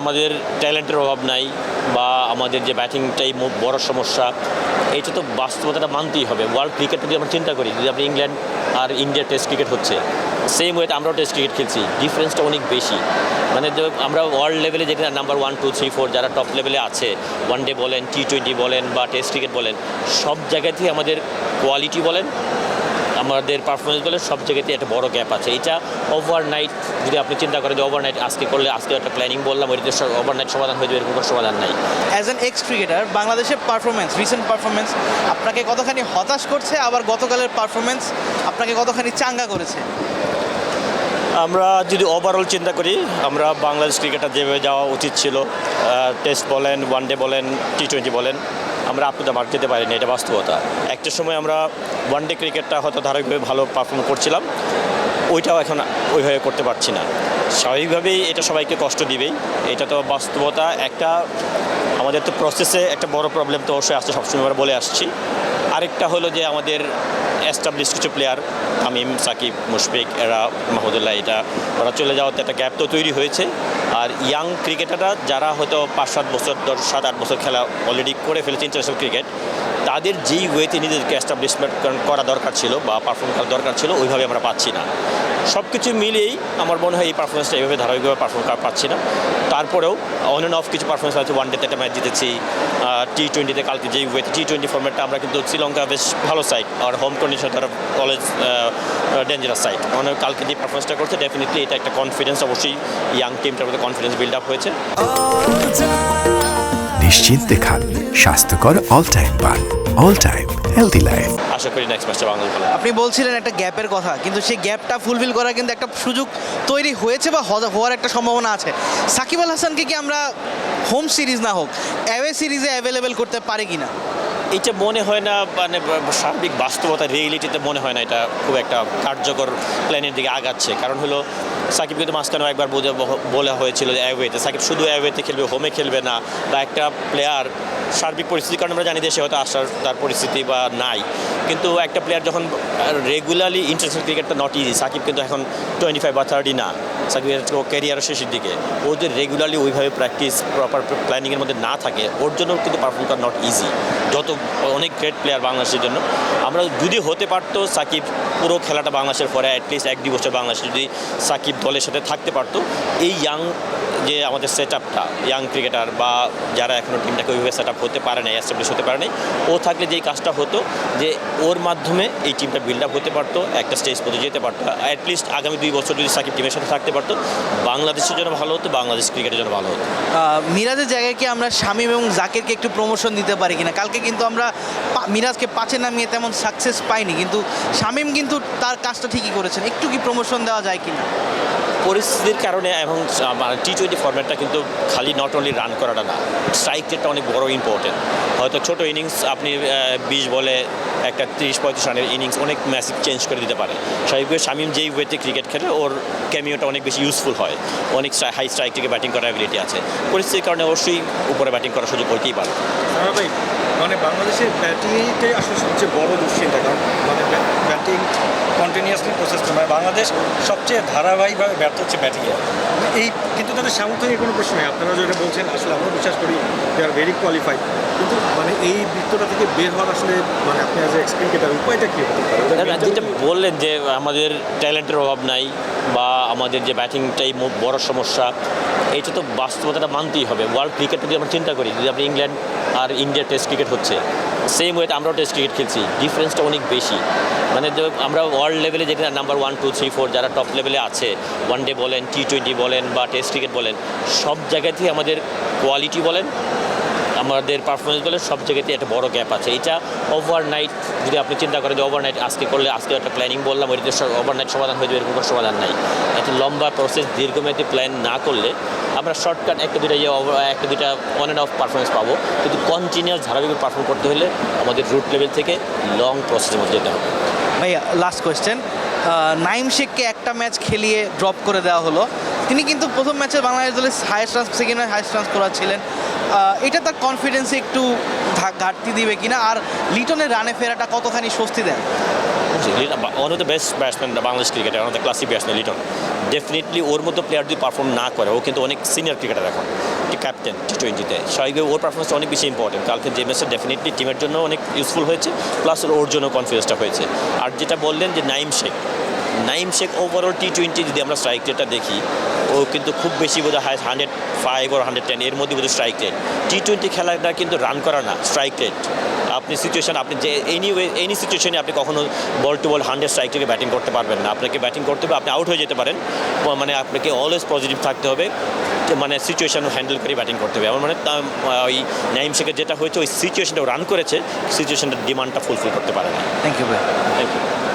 আমাদের ট্যালেন্টের অভাব নাই বা আমাদের যে ব্যাটিংটাই বড় সমস্যা, এটা তো বাস্তবতাটা মানতেই হবে। ওয়ার্ল্ড ক্রিকেট যদি আমরা চিন্তা করি, যদি আপনি ইংল্যান্ড আর ইন্ডিয়া টেস্ট ক্রিকেট হচ্ছে সেম ওয়েতে আমরাও টেস্ট ক্রিকেট খেলছি ডিফারেন্সটা অনেক বেশি। মানে আমরা ওয়ার্ল্ড লেভেলে যেটা number one two three four যারা টপ লেভেলে আছে ওয়ান ডে বলেন টি টোয়েন্টি বলেন বা টেস্ট ক্রিকেট বলেন, সব জায়গাতেই আমাদের কোয়ালিটি বলেন আমাদের পারফরমেন্স বলে সব জায়গাতে একটা বড় গ্যাপ আছে। এটা ওভারনাইট যদি আপনি চিন্তা করেন যে ওভারনাইট আজকে করলে আজকে একটা প্ল্যানিং বললাম ওইটা ওভারনাইট সমাধান হয়ে যাবে এরকম কোনো সমাধান নাই। অ্যাজ অ্যান এক্স ক্রিকেটার বাংলাদেশের পারফরমেন্স রিসেন্ট পারফরমেন্স আপনাকে কতখানি হতাশ করছে? আবার গতকালের পারফরমেন্স আপনাকে কতখানি চাঙ্গা করেছে? আমরা যদি ওভারঅল চিন্তা করি আমরা বাংলাদেশ ক্রিকেটার যেভাবে যাওয়া উচিত ছিল টেস্ট বলেন ওয়ান ডে বলেন টি টোয়েন্টি বলেন আমরা আপ টু মার্ক যেতে পারিনি, এটা বাস্তবতা। একটা সময় আমরা ওয়ান ডে ক্রিকেটটা হয়তো ধারাবাহিকভাবে ভালো পারফর্ম করছিলাম, ওইটাও এখন ওইভাবে করতে পারছি না। স্বাভাবিকভাবেই এটা সবাইকে কষ্ট দিবেই, এটা তো বাস্তবতা। একটা আমাদের তো প্রসেসে একটা বড় প্রবলেম তো অবশ্যই আসছে, সবসময় আমরা বলে আসছি। আরেকটা হলো যে আমাদের এস্টাবলিশ কিছু প্লেয়ার তামিম, সাকিব, মুশফিক, এরা, মাহমুদুল্লাহ, এটা, ওরা চলে যাওয়াতে একটা গ্যাপ তো তৈরি হয়েছে। আর ইয়াং ক্রিকেটাররা যারা হয়তো পাঁচ সাত বছর দশ সাত আট বছর খেলা অলরেডি করে ফেলেছে ইন্টারন্যাশনাল ক্রিকেট তাদের যেই ওয়েতে নিজেদেরকে এস্টাবলিশমেন্ট করা দরকার ছিল বা পারফর্ম করা দরকার ছিল, ওইভাবে আমরা পাচ্ছি না। সব কিছু মিলিয়েই আমার মনে হয় এই পারফরমেন্সটা এইভাবে ধারাবাহিকভাবে পারফর্ম করা পাচ্ছি না। তারপরেও অন অ্যান্ড অফ কিছু পারফরমেন্স আছে ওয়ান ডেতে একটা ম্যাচ জিতেছি টি টোয়েন্টিতে কালকে যেই ওয়েতে টি টোয়েন্টি ফর্মেটটা আমরা কিন্তু শ্রীলঙ্কা বেশ ভালো সাইড আর হোম কন্ডিশন তারা অলওয়েজ ডেঞ্জারাস সাইড মানে কালকে যে পারফরমেন্সটা করছে ডেফিনেটলি এটা একটা কনফিডেন্স অবশ্যই ইয়াং টিমটার মধ্যে কনফিডেন্স বিল্ড আপ হয়েছে। নিশ্চিন্তে খান। স্বাস্থ্যকর অল টাইম পান। অল টাইম হেলদি লাইফ আশা করি নেক্সট ম্যাচটা বাংলাদেশ আপনি বলছিলেন একটা গ্যাপের কথা কিন্তু সেই গ্যাপটা ফুলফিল করার কিন্তু একটা সুযোগ তৈরি হয়েছে বা হওয়ার একটা সম্ভাবনা আছে। সাকিব আল হাসানকে কি আমরা হোম সিরিজ না হোক অ্যাওয়ে সিরিজে অ্যাভেলেবেল করতে পারি কি না এটা মনে হয় না মানে সার্বিক বাস্তবতা, রিয়েলিটিতে মনে হয় না এটা খুব একটা কার্যকর প্ল্যানের দিকে আগাচ্ছে। কারণ হলো, সাকিব কিন্তু মাঝখানেও একবার বোঝা বলা হয়েছিল যে অ্যাওয়েতে, সাকিব শুধু অ্যাওয়েতে খেলবে, হোমে খেলবে না, বা একটা প্লেয়ার সার্বিক পরিস্থিতির কারণে আমরা জানি দেশে হয়তো আসার তার পরিস্থিতি বা নাই। কিন্তু একটা প্লেয়ার যখন রেগুলারলি ইন্টারন্যাশনাল ক্রিকেটটা নট ইজি সাকিব কিন্তু এখন টোয়েন্টি ফাইভ বা থার্টি না। সাকিবের ক্যারিয়ারের শেষের দিকে। ও যদি রেগুলারলি ওইভাবে প্র্যাকটিস প্রপার প্ল্যানিংয়ের মধ্যে না থাকে, ওর জন্য কিন্তু পারফর্ম করা নট ইজি যত অনেক গ্রেট প্লেয়ার বাংলাদেশের জন্য। আমরা যদি হতে পারতো সাকিব, পুরো খেলাটা বাংলাদেশের পরে অ্যাটলিস্ট এক দুই বছর বাংলাদেশে যদি সাকিব দলের সাথে থাকতে পারতো, এই ইয়াং যে আমাদের সেট আপটা ইয়াং ক্রিকেটার বা যারা এখনও টিমটাকে ওইভাবে সেট আপ হতে পারে নাই এস্টাবলিশ হতে পারে নাই, ও থাকলে যেই কাজটা হতো যে ওর মাধ্যমে এই টিমটা বিল্ড আপ হতে পারতো, একটা স্টেজ পর্যন্ত যেতে পারতো। অ্যাটলিস্ট আগামী দুই বছর যদি সাকিব টিমের সাথে থাকতে পারতো, বাংলাদেশের জন্য ভালো হতো, বাংলাদেশ ক্রিকেটের জন্য ভালো হতো। মিরাজের জায়গায় কি আমরা শামীম এবং জাকিরকে একটু প্রমোশন দিতে পারি কিনা? কালকে কিন্তু আমরা মিরাজকে পাঁচে নামিয়ে তেমন সাকসেস পাইনি কিন্তু শামীম কিন্তু তার কাজটা ঠিকই করেছেন। একটু কি প্রমোশন দেওয়া যায় কিনা? পরিস্থিতির কারণে এবং টি টোয়েন্টি ফর্ম্যাটটা কিন্তু খালি নট অনলি রান করাটা না স্ট্রাইক রেটটা অনেক বড় ইম্পর্টেন্ট হয়তো ছোট ইনিংস আপনি বিশ বলে একটা তিরিশ পঁয়ত্রিশ রানের ইনিংস অনেক ম্যাসিভ চেঞ্জ করে দিতে পারে। স্বাভাবিকভাবে শামিম যেই ওয়েতে ক্রিকেট খেলে ওর ক্যামিওটা অনেক বেশি ইউজফুল হয়। অনেক হাই স্ট্রাইক থেকে ব্যাটিং করার অ্যাবিলিটি আছে। পরিস্থিতির কারণে অবশ্যই উপরে ব্যাটিং করার সুযোগ হইতেই পারে। ভাই মানে বাংলাদেশের ব্যাটিংটাই আসলে সবচেয়ে বড় দুশ্চিন্তা, কারণ মানে ব্যাটিং কন্টিনিউয়াসলি প্রসেস মানে বাংলাদেশ সবচেয়ে ধারাবাহিকভাবে ব্যর্থ হচ্ছে ব্যাটিংয়ে। এই, কিন্তু তাদের সামর্থ্য নিয়ে কোনো প্রশ্ন নেই। আপনারা যেটা বলছেন, আসলে আমরা বিশ্বাস করি দে আর ভেরি কোয়ালিফাইড কিন্তু মানে এই বৃত্তটা থেকে বের হওয়ার আসলে মানে আপনি অ্যাজ এ এক্সপিরিয়েন্টার উপায়টা কী হতে পারে? যেটা বললেন যে আমাদের ট্যালেন্টের অভাব নাই বা আমাদের যে ব্যাটিংটাই বড় সমস্যা, এটা তো বাস্তবতাটা মানতেই হবে। ওয়ার্ল্ড ক্রিকেট যদি আমরা চিন্তা করি, যদি আপনি ইংল্যান্ড আর ইন্ডিয়া টেস্ট ক্রিকেট হচ্ছে সেম ওয়েতে আমরাও টেস্ট ক্রিকেট খেলছি ডিফারেন্সটা অনেক বেশি। মানে আমরা ওয়ার্ল্ড লেভেলে যেটা number one two three four যারা টপ লেভেলে আছে ওয়ান ডে বলেন টি টোয়েন্টি বলেন বা টেস্ট ক্রিকেট বলেন, সব জায়গাতেই আমাদের কোয়ালিটি বলেন আমাদের পারফরমেন্স বলে সব জায়গাতে একটা বড় গ্যাপ আছে। এটা ওভারনাইট যদি আপনি চিন্তা করেন যে ওভারনাইট আজকে করলে আজকে একটা প্ল্যানিং বললাম ওইটা ওভারনাইট সমাধান হয়ে যাবে, এরকম কোনো সমাধান নাই। একটা লম্বা প্রসেস দীর্ঘমেয়াদী প্ল্যান না করলে আমরা শর্টকাট একটা দুটা ইয়ে একটা দুটা অন অ্যান্ড অফ পারফরমেন্স পাবো। কিন্তু কন্টিনিউয়াস ধারাবাহিক পারফর্ম করতে হলে আমাদের রুট লেভেল থেকে লং প্রসেসের মধ্যে যেতে হবে। ভাইয়া লাস্ট কোয়েশ্চেন নাইম শেখকে একটা ম্যাচ খেলিয়ে ড্রপ করে দেওয়া হলো। তিনি কিন্তু প্রথম ম্যাচে বাংলাদেশ দলের highest run second highest run করা ছিলেন। এটা তার কনফিডেন্সে একটু ঘাটতি দিবে কিনা? আর লিটনের রানে ফেরাটা কতখানি স্বস্তি দেন one of the best batsman Bangladesh ক্রিকেটে one of the classic batsman Liton. Definitely ওর মতো প্লেয়ার যদি পারফর্ম না করে, ও কিন্তু অনেক সিনিয়র ক্রিকেটার এখন ক্যাপ্টেন টি টোয়েন্টিতে স্বাভাবিক ওর পারফরমেন্স অনেক বেশি ইম্পর্টেন্ট কালকে যে ম্যাচটা ডেফিনেটলি টিমের জন্য অনেক ইউজফুল হয়েছে প্লাস ওর জন্য কনফিডেন্সটা হয়েছে। আর যেটা বললেন যে Naim Sheikh Naim Sheikh overall T twenty যদি আমরা স্ট্রাইক রেটটা দেখি ও কিন্তু খুব বেশি বোধহয় হাই হান্ড্রেড ফাইভ ওর হান্ড্রেড টেন এর মধ্যে বোধহয় স্ট্রাইক রেট টি টোয়েন্টি খেলাটা কিন্তু রান করা না স্ট্রাইক রেট আপনি সিচুয়েশন আপনি যে এনি ওয়ে এনি সিচুয়েশনে আপনি কখনো ball to ball hundred strike থেকে ব্যাটিং করতে পারবেন না। আপনাকে ব্যাটিং করতে হবে আপনি আউট হয়ে যেতে পারেন। মানে আপনাকে অলওয়েজ পজিটিভ থাকতে হবে মানে সিচুয়েশন হ্যান্ডেল করে ব্যাটিং করতে হবে। আমার মানে ওই নাইম শেখের যেটা হয়েছে ওই সিচুয়েশনটা রান করেছে সিচুয়েশনটা ডিমান্ডটা ফুলফিল করতে পারে না। থ্যাংক ইউ ভাই। Thank you